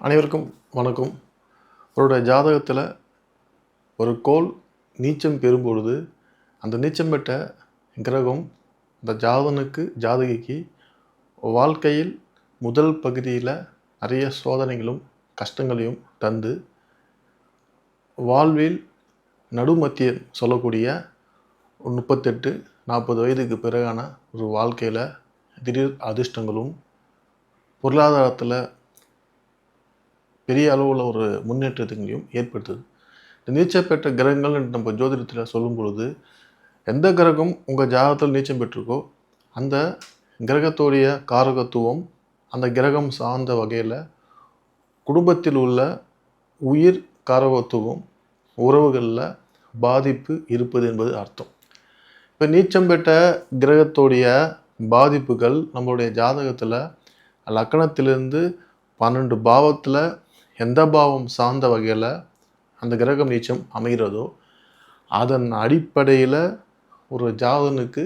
அனைவருக்கும் வணக்கம். அவருடைய ஜாதகத்தில் ஒரு கோல் நீச்சம் பெறும்பொழுது அந்த நீச்சம் பெற்ற கிரகம் அந்த ஜாதகனுக்கு ஜாதகிக்கு வாழ்க்கையில் முதல் பகுதியில் நிறைய சோதனைகளும் கஷ்டங்களையும் தந்து வாழ்வில் நடுமத்தியம் சொல்லக்கூடிய ஒரு முப்பத்தெட்டு நாற்பது வயதுக்கு பிறகான ஒரு வாழ்க்கையில் திடீர் அதிர்ஷ்டங்களும் பொருளாதாரத்தில் பெரிய அளவில் ஒரு முன்னேற்றத்தையும் ஏற்படுத்துது. இந்த நீச்சம் பெற்ற கிரகங்கள் நம்ம ஜோதிடத்தில் சொல்லும் பொழுது எந்த கிரகம் உங்கள் ஜாதகத்தில் நீச்சம் பெற்றிருக்கோ அந்த கிரகத்துடைய காரகத்துவம் அந்த கிரகம் சார்ந்த வகையில் குடும்பத்தில் உள்ள உயிர் காரகத்துவம் உறவுகளில் பாதிப்பு இருப்பது என்பது அர்த்தம். இப்போ நீச்சம் பெற்ற கிரகத்துடைய பாதிப்புகள் நம்மளுடைய ஜாதகத்தில் லக்கணத்திலிருந்து பன்னெண்டு பாவத்தில் எந்த பாவம் சார்ந்த வகையில் அந்த கிரகம் நீச்சம் அமைகிறதோ அதன் அடிப்படையில் ஒரு ஜாதகனுக்கு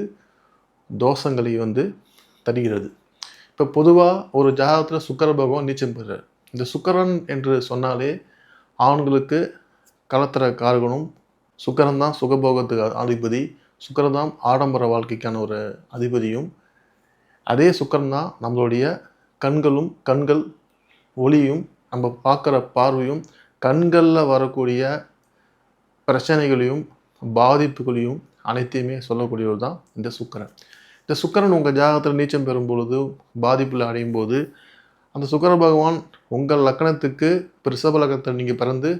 தோஷங்களை வந்து தருகிறது. இப்போ பொதுவாக ஒரு ஜாதகத்தில் சுக்கர பகவான் நீச்சம் பெறுறார். இந்த சுக்கரன் என்று சொன்னாலே ஆண்களுக்கு கலத்தர காரகனும் சுக்கரன் தான் சுகபோகத்துக்கு அதிபதி சுக்கரன் தான் ஆடம்பர வாழ்க்கைக்கான ஒரு அதிபதியும் அதே சுக்கரன் தான் நம்மளுடைய கண்களும் கண்கள் ஒளியும் நம்ம பார்க்குற பார்வையும் கண்களில் வரக்கூடிய பிரச்சனைகளையும் பாதிப்புகளையும் அனைத்தையுமே சொல்லக்கூடியவர் தான் இந்த சுக்கரன். இந்த சுக்கரன் உங்கள் ஜாகத்தில் நீச்சம் பெறும் பொழுது பாதிப்பில் அடையும் போது அந்த சுக்கர பகவான் உங்கள் லக்கணத்துக்கு இப்போ ரிஷப லக்கணத்தில் நீங்கள் பிறந்து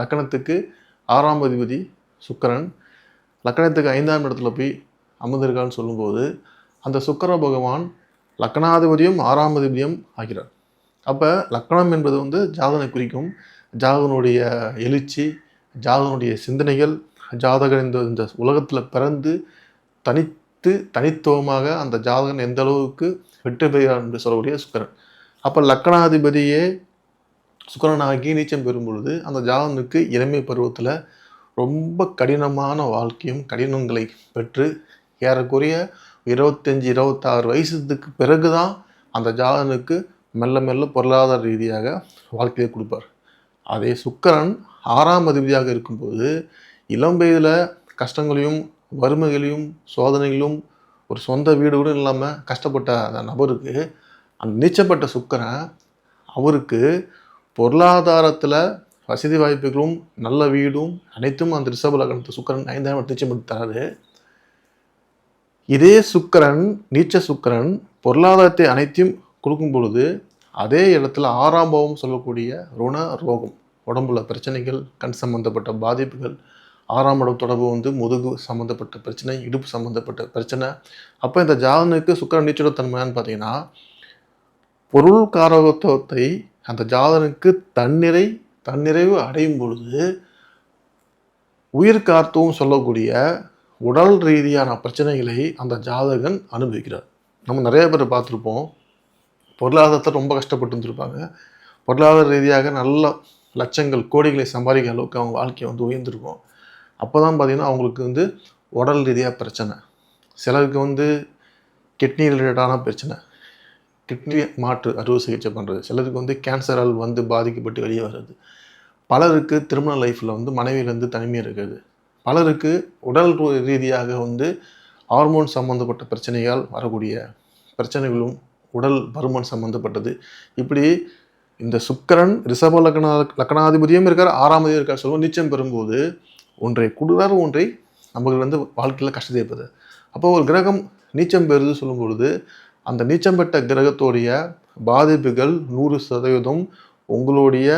லக்கணத்துக்கு ஆறாம் அதிபதி சுக்கரன் லக்கணத்துக்கு ஐந்தாம் இடத்துல போய் அமர்ந்திருக்கான்னு சொல்லும்போது அந்த சுக்கர பகவான் லக்கணாதிபதியும் ஆறாம் அதிபதியும் ஆகிறார். அப்போ லக்கணம் என்பது வந்து ஜாதனை குறிக்கும். ஜாதகனுடைய எழுச்சி ஜாதகனுடைய சிந்தனைகள் ஜாதகன் இந்த இந்த உலகத்தில் பிறந்து தனித்து தனித்துவமாக அந்த ஜாதகன் எந்த அளவுக்கு வெற்றி பெறுகிறார் என்று சொல்லக்கூடிய சுக்கரன். அப்போ லக்கணாதிபதியே சுக்கரனாகி நீச்சம் பெறும் பொழுது அந்த ஜாதகனுக்கு இளமை பருவத்தில் ரொம்ப கடினமான வாழ்க்கையும் கடினங்களை பெற்று ஏறக்குறைய இருபத்தஞ்சி இருபத்தாறு வயசுக்கு பிறகு தான் அந்த ஜாதகனுக்கு மெல்ல மெல்ல பொருளாதார ரீதியாக வாழ்க்கையை கொடுப்பார். அதே சுக்கரன் ஆறாம் அதிபதியாக இருக்கும்போது இளம் வயதில் கஷ்டங்களையும் வறுமைகளையும் சோதனைகளும் ஒரு சொந்த வீடு கூட இல்லாமல் கஷ்டப்பட்ட அந்த நபருக்கு அந்த நீச்சப்பட்ட சுக்கரன் அவருக்கு பொருளாதாரத்தில் வசதி வாய்ப்புகளும் நல்ல வீடும் அனைத்தும் அந்த ரிஷப லக்னத்து சுக்கரன் ஐந்தாம் நீச்சம் தராது இதே சுக்கரன் நீச்ச சுக்கரன் பொருளாதாரத்தை அனைத்தையும் கொடுக்கும் பொழுது அதே இடத்துல ஆறாம் பாவம் சொல்லக்கூடிய ருண ரோகம் உடம்புல பிரச்சனைகள் கண் சம்பந்தப்பட்ட பாதிப்புகள் ஆறாம் இடம் தொடர்பு வந்து முதுகு சம்மந்தப்பட்ட பிரச்சனை இடுப்பு சம்மந்தப்பட்ட பிரச்சனை. அப்போ இந்த ஜாதனுக்கு சுக்கர நீச்சோட தன்மையான்னு பார்த்தீங்கன்னா பொருள் காரகத்துவத்தை அந்த ஜாதனுக்கு தன்னிறை தன்னிறைவு அடையும் பொழுது உயிர் கார்த்தவும் சொல்லக்கூடிய உடல் ரீதியான பிரச்சனைகளை அந்த ஜாதகன் அனுபவிக்கிறார். நம்ம நிறைய பேர் பார்த்துருப்போம். பொருளாதாரத்தை ரொம்ப கஷ்டப்பட்டு இருந்திருப்பாங்க பொருளாதார ரீதியாக நல்ல லட்சங்கள் கோடிகளை சம்பாதிக்கிற அளவுக்கு அவங்க வாழ்க்கையை வந்து உயர்ந்திருக்கும். அப்போ தான் பார்த்திங்கன்னா அவங்களுக்கு வந்து உடல் ரீதியாக பிரச்சனை. சிலருக்கு வந்து கிட்னி ரிலேட்டடான பிரச்சனை. கிட்னி மாற்று அறுவை சிகிச்சை பண்ணுறது சிலருக்கு வந்து கேன்சரால் வந்து பாதிக்கப்பட்டு வெளியே வர்றது. பலருக்கு திருமண லைஃப்பில் வந்து மனைவியிலேருந்து தனிமையாக இருக்கிறது. பலருக்கு உடல் ரீதியாக வந்து ஹார்மோன் சம்மந்தப்பட்ட பிரச்சனையால் வரக்கூடிய பிரச்சனைகளும் உடல் பருமன் சம்மந்தப்பட்டது இப்படி இந்த சுக்கரன் ரிஷப லக்ன லக்னாதிபதியும் இருக்கார் ஆறாமதியும் இருக்கார் சொல்லுவோம் நிச்சயம் பெறும்போது ஒன்றை குடுறார் ஒன்றை நமக்கு வந்து வாழ்க்கையில் கஷ்டத்தை ஏற்பது அப்போ ஒரு கிரகம் நீச்சம் பெறுது சொல்லும் பொழுது அந்த நீச்சம் பெற்ற கிரகத்தோடைய பாதிப்புகள் நூறு சதவீதம் உங்களுடைய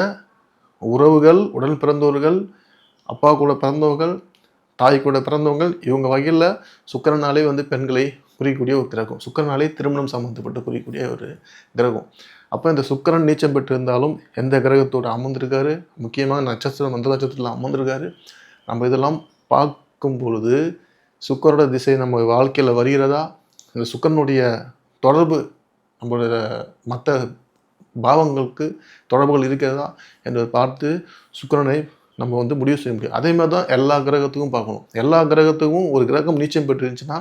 உறவுகள் உடல் பிறந்தவர்கள் அப்பா கூட பிறந்தவர்கள் தாய் கூட பிறந்தவங்கள் இவங்க வகையில் சுக்கரனாலே வந்து பெண்களை குறிக்கக்கூடிய ஒரு கிரகம். சுக்கரனாலே திருமணம் சம்மந்தப்பட்டு குறிக்கக்கூடிய ஒரு கிரகம். அப்போ இந்த சுக்கரன் நீச்சம் பெற்று இருந்தாலும் எந்த கிரகத்தோடு அமர்ந்திருக்காரு? முக்கியமாக நட்சத்திரம் அந்த நட்சத்திரத்தில் அமர்ந்திருக்காரு. நம்ம இதெல்லாம் பார்க்கும் பொழுது சுக்கரோட திசை நம்ம வாழ்க்கையில் வருகிறதா? இந்த சுக்கரனுடைய தொடர்பு நம்மளோட மற்ற பாவங்களுக்கு தொடர்புகள் இருக்கிறதா? என்பதை பார்த்து சுக்கரனை நம்ம வந்து முடிவு செய்ய முடியும். அதே மாதிரி தான் எல்லா கிரகத்துக்கும் பார்க்கணும். எல்லா கிரகத்துக்கும் ஒரு கிரகம் நீச்சம் பெற்றுருந்துச்சுன்னா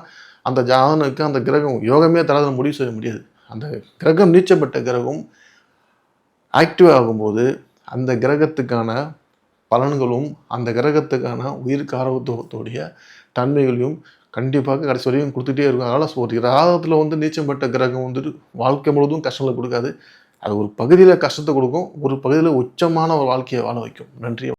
அந்த ஜாதனுக்கு அந்த கிரகம் யோகமே தராத முடிவு செய்ய முடியாது. அந்த கிரகம் நீச்சப்பட்ட கிரகம் ஆக்டிவ் ஆகும்போது அந்த கிரகத்துக்கான பலன்களும் அந்த கிரகத்துக்கான உயிர் காரகத்துவத்துடைய தன்மைகளையும் கண்டிப்பாக கடைசி வரையும் கொடுத்துட்டே இருக்கும். அதனால் ஒரு கிரகத்தில் வந்து நீச்சம் பெற்ற கிரகம் வந்துட்டு வாழ்க்கை முழுவதும் கஷ்டங்களை கொடுக்காது. அது ஒரு பகுதியில் கஷ்டத்தை கொடுக்கும். ஒரு பகுதியில் உச்சமான ஒரு வாழ்க்கையை வாழ வைக்கும். நன்றி.